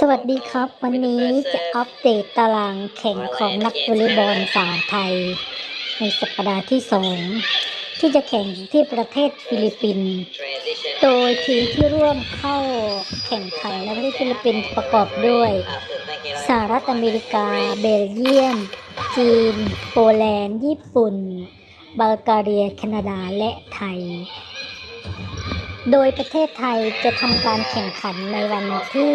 สวัสดีครับ วันนี้จะอัปเดตตารางแข่งของนักวอลเลย์บอลสาวไทย ในสัปดาห์ที่สองที่จะแข่งที่ประเทศฟิลิปปินส์โดยทีมที่ร่วมเข้าแข่งขันในประเทศฟิลิปปินส์ประกอบด้วยสหรัฐอเมริกา เบลเยียม จีน โปแลนด์ ญี่ปุ่น บัลกเรียแคนาดาและไทย โดยประเทศไทยจะทำการแข่งขันในวันที่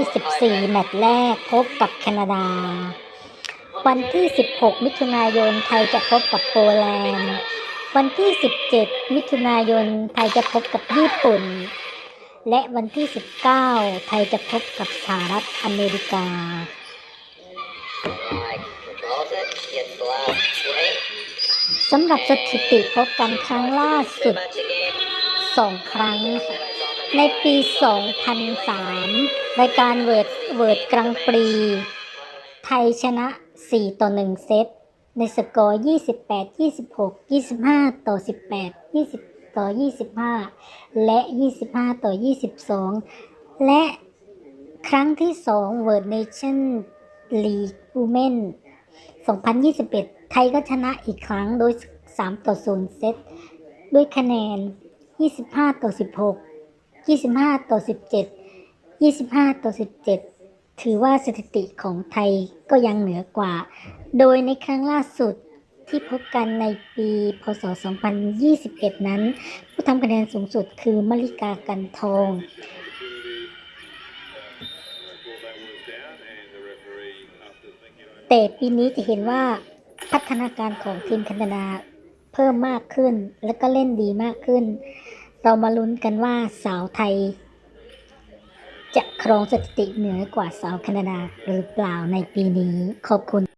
14 แมตช์แรกพบกับแคนาดา วันที่ 16 มิถุนายนไทยจะพบกับโปแลนด์ วันที่ 17 มิถุนายนไทยจะพบกับญี่ปุ่น และวันที่ 19 ไทยจะพบกับสหรัฐอเมริกา สำหรับสถิติพบกันครั้งล่าสุด สองครั้ง ในปี 2003 รายการเวิร์ดเวิร์ดกลางปรี ไทยชนะ 4 ต่อ 1 เซต ในสกอร์ 28 26 25 ต่อ 18 20 ต่อ 25 และ 25 ต่อ 22 และครั้งที่ 2 World Nation League Women 2021 ไทยก็ชนะอีกครั้งโดย 3 ต่อ 0 เซต ด้วยคะแนน 25ต่อ16 25ต่อ17 25ต่อ17ถือว่าสถิติของไทยก็ยังเหนือกว่า โดยในครั้งล่าสุดที่พบกันในปีพศ 2021 นั้น ผู้ทำคะแนนสูงสุดคือมริกากันทอง แต่ปีนี้จะเห็นว่าพัฒนาการของทีมแคนาดา เพิ่มมากขึ้น แล้วก็เล่นดีมากขึ้น เรามาลุ้นกันว่าสาวไทย จะครองสถิติเหนือกว่าสาวแคนาดาหรือเปล่าในปีนี้ขอบคุณ